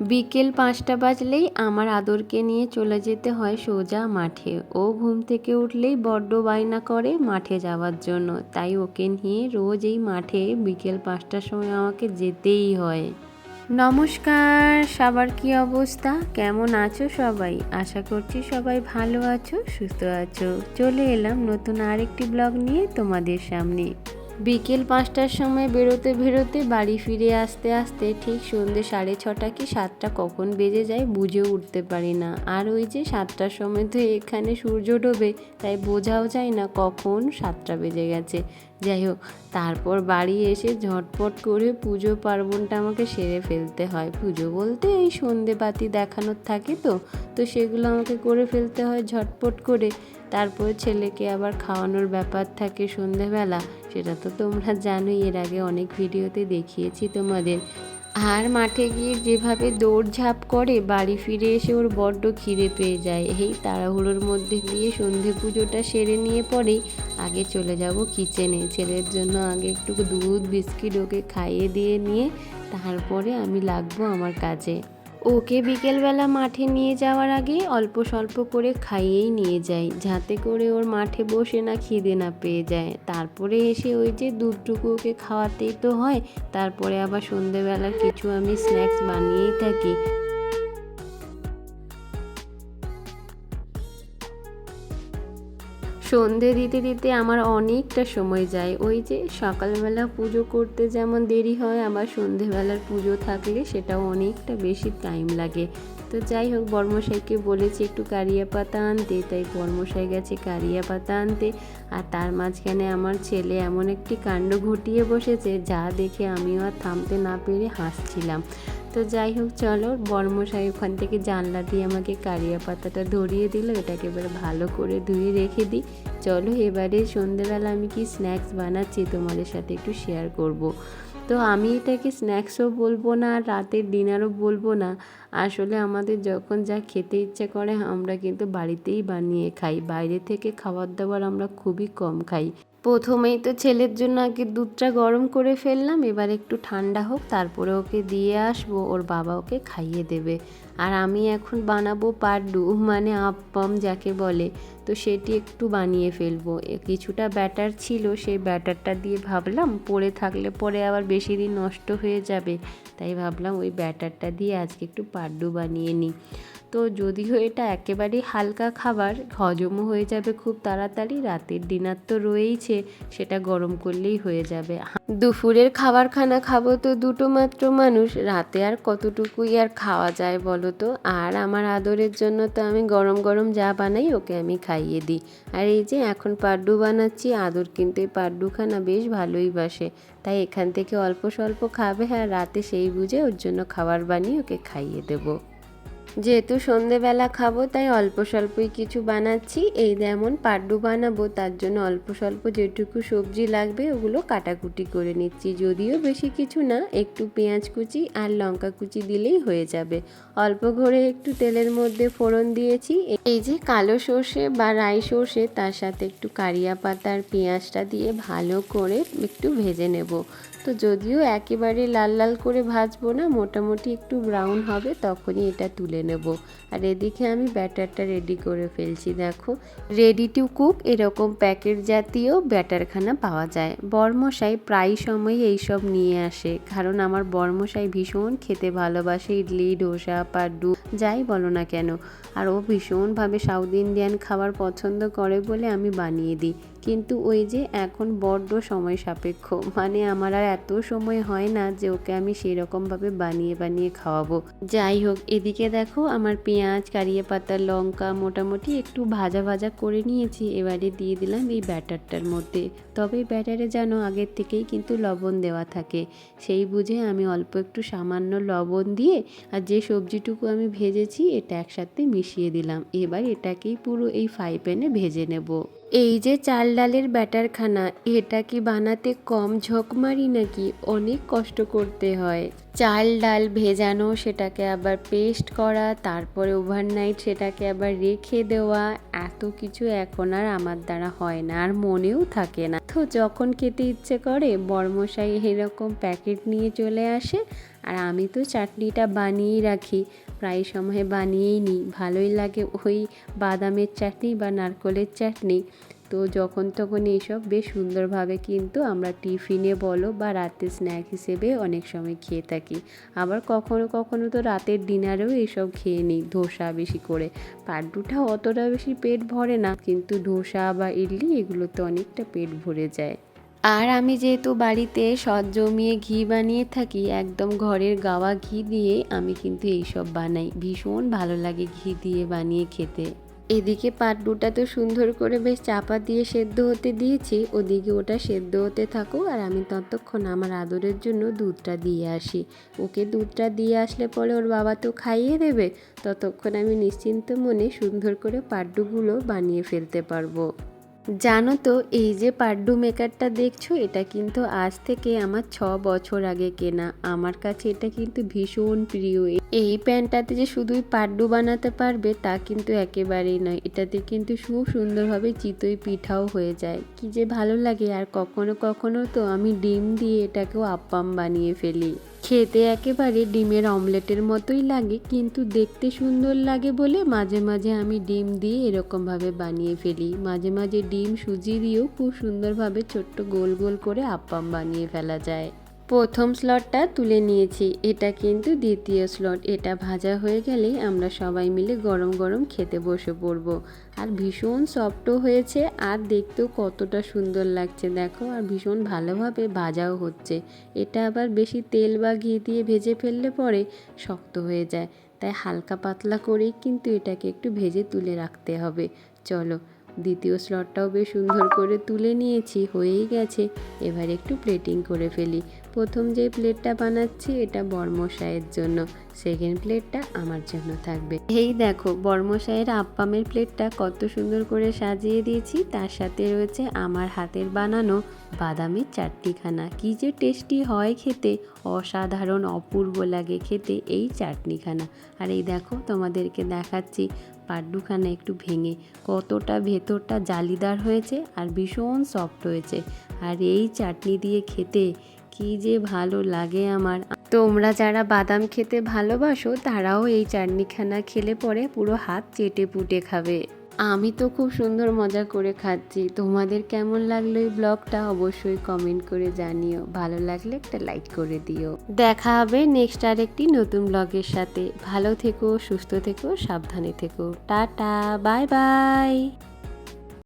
বিকেল পাঁচটা বাজলেই আমার আদরকে নিয়ে চলে যেতে হয় সোজা মাঠে। ও ঘুম থেকে উঠলেই বড্ড বায়না করে মাঠে যাওয়ার জন্য। তাই ওকে নিয়ে রোজ এই মাঠে বিকেল পাঁচটার সময় আমাকে যেতেই হয়। নমস্কার, সবার কি অবস্থা? কেমন আছো সবাই? আশা করছি সবাই ভালো আছো, সুস্থ আছো। চলে এলাম নতুন আরেকটি ব্লগ নিয়ে তোমাদের সামনে। বিকেল পাঁচটার সময় বেরোতে বেরোতে বাড়ি ফিরে আসতে আসতে ঠিক সন্ধ্যে সাড়ে ছটা কি সাতটা কখন বেজে যায় বুঝেও উঠতে পারি না। আর ওই যে সাতটার সময় তো এখানে সূর্য ডোবে, তাই বোঝাও যায় না কখন সাতটা বেজে গেছে। যাই হোক তারপর বাড়ি এসে ঝটপট করে পুজো পার্বণটা আমাকে সেরে ফেলতে হয়। পুজো বলতে এই সন্ধে বাতি দেখানোর থাকে তো তো সেগুলো আমাকে করে ফেলতে হয় ঝটপট করে। তারপর ছেলেকে আবার খাওয়ানোর ব্যাপার থাকে সন্ধেবেলা। সেটা তো তোমরা জানোই, এর আগে অনেক ভিডিওতে দেখিয়েছি তোমাদের। আর মাঠে গিয়ে যেভাবে দৌড়ঝাঁপ করে, বাড়ি ফিরে এসে ওর বড্ড খিদে পেয়ে যায়। এই তাড়াহুড়োর মধ্যে দিয়ে সন্ধে পুজোটা সেরে নিয়ে পরেই আগে চলে যাব কিচেনে ছেলের জন্য আগে একটু দুধ, বিস্কিট ওকে খাইয়ে দিয়ে নিয়ে তারপরে আমি লাগবো আমার কাজে। ওকে বিকেলবেলা মাঠে নিয়ে যাওয়ার আগে অল্প স্বল্প করে খাইয়েই নিয়ে যাই যাতে করে ওর মাঠে বসে না খিদে না পেয়ে যায়। তারপরে এসে ওই যে দুধটুকু ওকে খাওয়াতেই তো হয়, তারপরে আবার সন্ধেবেলার কিছু আমি স্ন্যাক্স বানিয়েই থাকি। সন্ধে দিতে দিতে আমার অনেকটা সময় যায়। ওই যে সকালবেলা পুজো করতে যেমন দেরি হয়, আবার সন্ধেবেলার পুজো থাকলে সেটাও অনেকটা বেশি টাইম লাগে। তো যাই হোক, বর্মশাইকে বলেছি একটু কারিয়া পাতা আনতে, তাই বর্মশাই গেছে কারিয়া পাতা আনতে। আর তার মাঝখানে আমার ছেলে এমন একটি কাণ্ড ঘটিয়ে বসেছে, যা দেখে আমিও আর থামতে না পেরে হাসছিলাম। তো যাই হোক, চলো বর্মশাই ওখান থেকে জানলা দিয়ে আমাকে কারিয়া পাতাটা ধরিয়ে দিল, এটাকে এবারে ভালো করে ধুয়ে রেখে দিই। চলো এবারে সন্ধেবেলা আমি কি স্ন্যাক্স বানাচ্ছি তোমাদের সাথে একটু শেয়ার করব। তো আমি এটাকে স্ন্যাক্সও বলব না, আর রাতের ডিনারও বলব না। আসলে আমাদের যখন যা খেতে ইচ্ছে করে, আমরা কিন্তু বাড়িতেই বানিয়ে খাই। বাইরে থেকে খাবার দাবার আমরা খুবই কম খাই। প্রথমেই তো ছেলের জন্য আগে দুধটা গরম করে ফেললাম, এবার একটু ঠান্ডা হোক, তারপরে ওকে দিয়ে আসব, ওর বাবা ওকে খাইয়ে দেবে। আর আমি এখন বানাবো পাড্ডু মানে আপ্পাম যাকে বলে। তো সেটি একটু বানিয়ে ফেলব। কিছুটা ব্যাটার ছিল, সেই ব্যাটারটা দিয়ে ভাবলাম, পড়ে থাকলে পরে আবার বেশি দিন নষ্ট হয়ে যাবে। তাই ভাবলাম ওই ব্যাটারটা দিয়ে আজকে একটু পাড্ডু বানিয়ে নিই। তো যদিও এটা একেবারেই হালকা খাবার, হজমও হয়ে যাবে খুব তাড়াতাড়ি, রাতের ডিনার তো রয়েইছে, সেটা গরম করলেই হয়ে যাবে। দুপুরের খাবার খানা খাব তো দুটো মাত্র মানুষ, রাতে আর কতটুকুই আর খাওয়া যায় বলো তো? আর আমার আদরের জন্য তো আমি গরম গরম যা বানাই ওকে আমি খাইয়ে দিই। আর এই যে এখন পাড্ডু বানাচ্ছি, আদর কিন্তু এই পাড্ডুখানা বেশ ভালোই বাসে। তাই এখান থেকে অল্প স্বল্প খাবে আর রাতে সেই বুঝে ওর জন্য খাবার বানিয়ে ওকে খাইয়ে দেবো। যেহেতু সন্ধেবেলা খাব, তাই অল্প স্বল্পই কিছু বানাচ্ছি। এই যেমন পাড্ডু বানাবো, তার জন্য অল্প স্বল্প যেটুকু সবজি লাগবে, ওগুলো কাটাকুটি করে নিচ্ছি। যদিও বেশি কিছু না, একটু পেঁয়াজ কুচি আর লঙ্কা কুচি দিলেই হয়ে যাবে। অল্প করে একটু তেলের মধ্যে ফোড়ন দিয়েছি। এই যে কালো সর্ষে বা রাই সর্ষে, তার সাথে একটু কারিয়া পাতার পেঁয়াজটা দিয়ে ভালো করে একটু ভেজে নেব। তো যদিও একেবারে লাল লাল করে ভাজবো না, মোটামুটি একটু ব্রাউন হবে, তখনই এটা তুলে নেব। আর এদিকে আমি ব্যাটারটা রেডি করে ফেলছি, দেখো। রেডি টু কুক এরকম প্যাকেট জাতীয় ব্যাটারখানা পাওয়া যায়। বর্মশাই প্রায় সময় এইসব নিয়ে আসে, কারণ আমার বর্মশাই ভীষণ খেতে ভালোবাসে, ইডলি ডোসা পাড্ডু যাই বলো না কেন। আর ও ভীষণভাবে সাউথ ইন্ডিয়ান খাবার পছন্দ করে বলে আমি বানিয়ে দিই। কিন্তু ওই যে এখন বড্ড সময় সাপেক্ষ। মানে আমার আর এত সময় হয় না যে ওকে আমি সেই সেরকমভাবে বানিয়ে বানিয়ে খাওয়াবো। যাই হোক, এদিকে দেখো আমার পেঁয়াজ কারিয়ে পাতা লঙ্কা মোটামুটি একটু ভাজা ভাজা করে নিয়েছি। এবারে দিয়ে দিলাম এই ব্যাটারটার মধ্যে। তবে ব্যাটারে যেন আগের থেকেই কিন্তু লবণ দেওয়া থাকে। সেই বুঝে আমি অল্প একটু সামান্য লবণ দিয়ে আর যে সবজিটুকু আমি ভেজেছি, এটা একসাথে মিশিয়ে দিলাম। এবার এটাকেই পুরো এই ফ্রাই প্যানে ভেজে নেব। এই যে চাল ডালের ব্যাটারখানা, এটা কি বানাতে কম ঝকমারি নাকি অনেক কষ্ট করতে হয়? চাল ডাল ভেজানো, সেটাকে আবার পেস্ট করা, তারপরে ওভারনাইট সেটাকে আবার রেখে দেওয়া, এত কিছু এখন আর আমার দ্বারা হয় না, আর মনেও থাকে না। তো যখন খেতে ইচ্ছে করে, বর্মশাই এরকম প্যাকেট নিয়ে চলে আসে, আর আমি তো চাটনিটা বানিয়েই রাখি। প্রায় সময় বানিয়েই নিই। ভালোই লাগে ওই বাদামের চাটনি বা নারকলের চাটনি। তো যখন তখন এইসব বেশ সুন্দরভাবে কিন্তু আমরা টিফিনে বলো বা রাতে স্ন্যাক হিসেবে অনেক সময় খেয়ে থাকি। আবার কখনো কখনো তো রাতের ডিনারেও এইসব খেয়ে নিই ধোসা বেশি করে। পাড্ডুটা অতটা বেশি পেট ভরে না, কিন্তু ধোসা বা ইডলি এগুলোতে অনেকটা পেট ভরে যায়। আর আমি যেহেতু বাড়িতে সৎ জমিয়ে ঘি বানিয়ে থাকি, একদম ঘরের গাওয়া ঘি দিয়ে আমি কিন্তু এইসব বানাই। ভীষণ ভালো লাগে ঘি দিয়ে বানিয়ে খেতে। এদিকে পাট্টুটা তো সুন্দর করে বেশ চাপা দিয়ে সেদ্ধ হতে দিয়েছি। ওদিকে ওটা সেদ্ধ হতে থাকো আর আমি ততক্ষণ আমার আদরের জন্য দুধটা দিয়ে আসি। ওকে দুধটা দিয়ে আসলে পরে ওর বাবা তো খাইয়ে দেবে। ততক্ষণ আমি নিশ্চিন্ত মনে সুন্দর করে পাড্ডুগুলো বানিয়ে ফেলতে পারব। জানো তো, এই যে পাড্ডু মেকারটা দেখছ, এটা কিন্তু আজ থেকে আমার ছ বছর আগে কেনা। আমার কাছে এটা কিন্তু ভীষণ প্রিয়। এই প্যান্টটাতে যে শুধুই পাড্ডু বানাতে পারবে তা কিন্তু একেবারেই নয়। এটাতে কিন্তু খুব সুন্দরভাবে চিতই পিঠাও হয়ে যায়। কি যে ভালো লাগে আর কখনো কখনো তো আমি ডিম দিয়ে এটাকেও আপ্পাম বানিয়ে ফেলি। খেতে একেবারে ডিমের অমলেটের মতোই লাগে কিন্তু দেখতে সুন্দর লাগে বলে মাঝে মাঝে আমি ডিম দিয়ে এরকমভাবে বানিয়ে ফেলি। মাঝে মাঝে ডিম সুজি দিয়েও খুব সুন্দরভাবে ছোট্ট গোল গোল করে আপ্পাম বানিয়ে ফেলা যায়। প্রথম স্লটটা তুলে নিয়েছি। এটা কিন্তু দ্বিতীয় স্লট এটা ভাজা হয়ে গেলেই আমরা সবাই মিলে গরম গরম খেতে বসে পড়ব। আর ভীষণ সফটও হয়েছে আর দেখতেও কতটা সুন্দর লাগছে, দেখো। আর ভীষণ ভালোভাবে ভাজাও হচ্ছে। এটা আবার বেশি তেল বা ঘি দিয়ে ভেজে ফেললে পরে শক্ত হয়ে যায়। তাই হালকা পাতলা করেই কিন্তু এটাকে একটু ভেজে তুলে রাখতে হবে। চলো দ্বিতীয় স্লটটাও বেশ সুন্দর করে তুলে নিয়েছি, হয়েই গেছে। এবার একটু প্লেটিং করে ফেলি। প্রথম যে প্লেটটা বানাচ্ছি, এটা বর্মশাইয়ের জন্য। সেকেন্ড প্লেটটা আমার জন্য থাকবে। এই দেখো, বর্মশাইয়ের আপ্পামের প্লেটটা কত সুন্দর করে সাজিয়ে দিয়েছি। তার সাথে রয়েছে আমার হাতের বানানো বাদামের চাটনিখানা। কি যে টেস্টি হয় খেতে! অসাধারণ, অপূর্ব লাগে খেতে এই চাটনিখানা। আর এই দেখো, তোমাদেরকে দেখাচ্ছি। পাড্ডুখানা একটু ভেঙে কতটা ভেতরটা জালিদার হয়েছে আর ভীষণ সফট হয়েছে। আর এই চাটনি দিয়ে খেতে কি যে ভালো লাগে আমার। তোমরা যারা বাদাম খেতে ভালোবাসো তারাও এই চাটনিখানা খেলে পরে পুরো হাত চেটে পুটে খাবে। আমি তো খুব সুন্দর মজা করে খাচ্ছি। তোমাদের কেমন লাগল এই ব্লগটা অবশ্যই কমেন্ট করে জানিও। ভালো লাগলে একটা লাইক করে দিও। দেখা হবে নেক্সট আর একটি নতুন ব্লগের সাথে। ভালো থেকো, সুস্থ থেকো, সাবধানে থেকো। Tata bye bye